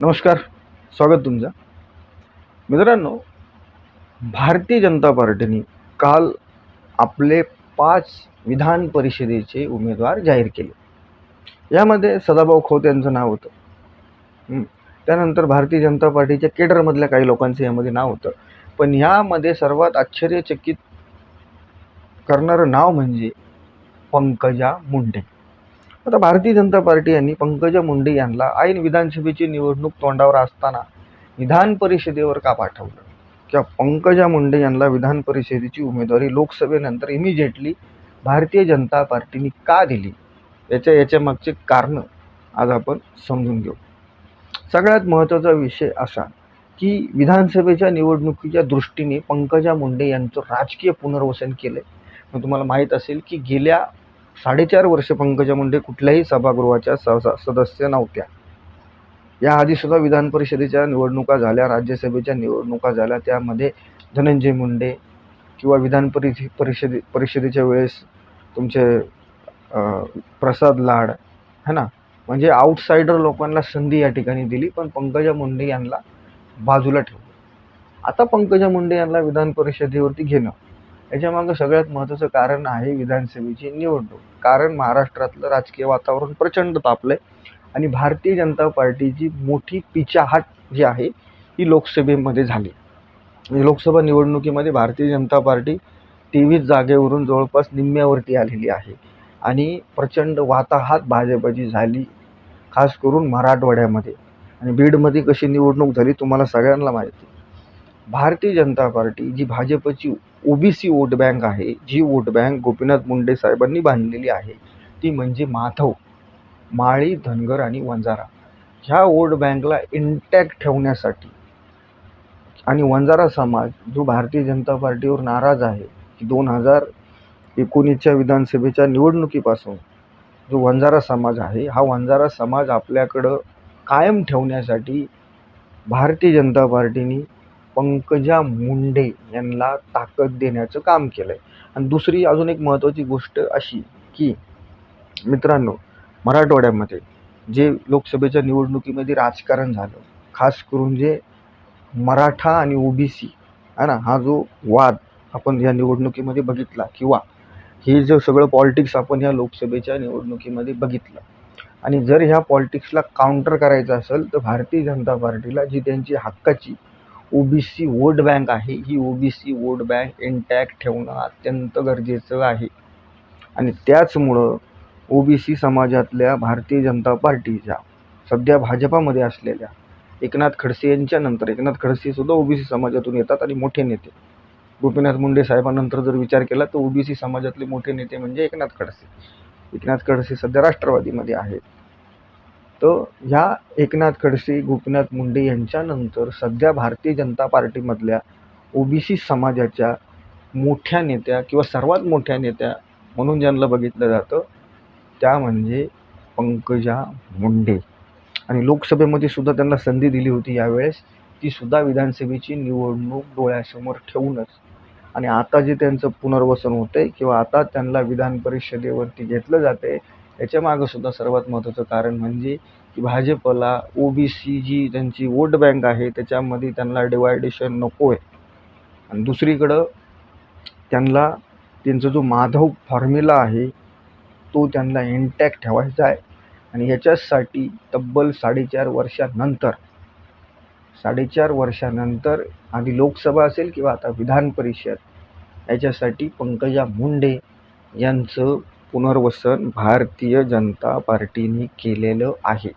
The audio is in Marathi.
नमस्कार स्वागत तुमचं. मित्रांनो भारतीय जनता पार्टीने काल आपले पाच विधान परिषदेचे उमेदवार जाहीर केले. यामध्ये सदाभाऊ खोत यांचं नाव होतं. त्यानंतर भारतीय जनता पार्टीच्या केडरमधल्या काही लोकांचं यामध्ये नाव होतं. पण यामध्ये सर्वात आश्चर्यचकित करणारं नाव म्हणजे पंकजा मुंडे. आता भारतीय जनता पार्टी यांनी पंकजा मुंडे यांना ऐन विधानसभेची निवडणूक तोंडावर असताना विधान परिषदेवर का पाठवलं? किंवा पंकजा मुंडे यांना विधान परिषदेची उमेदवारी लोकसभेनंतर इमिजिएटली भारतीय जनता पार्टीने का दिली? याच्या याच्या मागचे कारणं आज आपण समजून घेऊ. सगळ्यात महत्त्वाचा विषय असा की विधानसभेच्या निवडणुकीच्या दृष्टीने पंकजा मुंडे यांचं राजकीय पुनर्वसन केलं मग तुम्हाला माहीत असेल की गेल्या साडेचार वर्ष पंकजा मुंडे कुठल्याही सभागृहाच्या सदस्य नव्हत्या. याआधी सुद्धा विधान परिषदेच्या निवडणुका झाल्या राज्यसभेच्या निवडणुका झाल्या. त्यामध्ये धनंजय मुंडे किंवा विधान परिषदे परिषदे परिषदेच्या वेळेस तुमचे प्रसाद लाड है ना? म्हणजे आउटसाइडर लोकांना संधी या ठिकाणी दिली पण पंकजा मुंडे यांना बाजूला ठेवलं. आता पंकजा मुंडे यांना विधान परिषदेवरती घेणं. याच्यामागं सगळ्यात महत्त्वाचं कारण आहे विधानसभेची निवडणूक. कारण महाराष्ट्रातलं राजकीय वातावरण प्रचंड तापलंय आणि भारतीय जनता पार्टीची मोठी पिछाहाट जी आहे ही लोकसभेमध्ये झाली. म्हणजे लोकसभा निवडणुकीमध्ये भारतीय जनता पार्टी तेवीस जागेवरून जवळपास निम्म्यावरती आलेली आहे आणि प्रचंड वाताहात भाजपची झाली खास करून मराठवाड्यामध्ये. आणि बीडमध्ये कशी निवडणूक झाली तुम्हाला सगळ्यांना माहिती. भारतीय जनता पार्टी जी भाजपची ओबीसी वोट बँक आहे जी वोट बँक गोपीनाथ मुंडे साहेबांनी बांधलेली आहे ती म्हणजे माधव माळी धनगर आणि वंजारा. ह्या वोट बँकला इंटॅक्ट ठेवण्यासाठी आणि वंजारा समाज जो भारतीय जनता पार्टीवर नाराज आहे की दोन हजार एकोणीसच्या विधानसभेच्या निवडणुकीपासून जो वंजारा समाज आहे हा वंजारा समाज आपल्याकडं कायम ठेवण्यासाठी भारतीय जनता पार्टीने पंकजा मुंडे यांना ताकद देण्याचं काम केलं आहे आणि दुसरी अजून एक महत्त्वाची गोष्ट अशी की मित्रांनो मराठवाड्यामध्ये जे लोकसभेच्या निवडणुकीमध्ये राजकारण झालं खास करून जे मराठा आणि ओबीसी आहे ना हा जो वाद आपण या निवडणुकीमध्ये बघितला किंवा हे जे सगळं पॉलिटिक्स आपण या लोकसभेच्या निवडणुकीमध्ये बघितलं. आणि जर ह्या पॉलिटिक्सला काउंटर करायचं असेल तर भारतीय जनता पार्टीला जी त्यांची हक्काची ओबीसी वोट बँक आहे. ही ओबीसी वोट बँक इंटॅक्ट ठेवणं अत्यंत गरजेचं आहे. आणि त्याचमुळं ओबीसी समाजातल्या भारतीय जनता पार्टीच्या सध्या भाजपामध्ये असलेल्या एकनाथ खडसे यांच्यानंतर एकनाथ खडसेसुद्धा ओबीसी समाजातून येतात आणि मोठे नेते. गोपीनाथ मुंडे साहेबांनंतर जर विचार केला तर ओबीसी समाजातले मोठे नेते म्हणजे एकनाथ खडसे. एकनाथ खडसे सध्या राष्ट्रवादीमध्ये आहेत. तर ह्या एकनाथ खडसे गोपीनाथ मुंडे यांच्यानंतर सध्या Bharatiya Janata पार्टीमधल्या O B C समाजाच्या मोठ्या नेत्या किंवा सर्वात मोठ्या नेत्या म्हणून ज्यांना बघितलं जातं त्या म्हणजे पंकजा मुंडे. आणि लोकसभेमध्ये सुद्धा त्यांना संधी दिली होती यावेळेस. ती सुद्धा विधानसभेची निवडणूक डोळ्यासमोर ठेवूनच. आणि आता जे त्यांचं पुनर्वसन होतं आहे किंवा आता त्यांना विधान परिषदेवरती घेतलं जाते याच्यामागं सुद्धा सर्वात महत्त्वाचं कारण म्हणजे की भाजपला ओ बी सी जी त्यांची वोट बँक आहे त्याच्यामध्ये त्यांना डिवायडेशन नको आहे आणि दुसरीकडं त्यांना त्यांचा जो माधव फॉर्म्युला आहे तो त्यांना इंटॅक्ट ठेवायचा आहे. आणि ह्याच्यासाठी तब्बल साडेचार वर्षानंतर साडेचार वर्षानंतर आधी लोकसभा असेल किंवा आता विधान परिषद याच्यासाठी पंकजा मुंडे यांचं पुनर्वसन भारतीय जनता पार्टीने केलेलं आहे.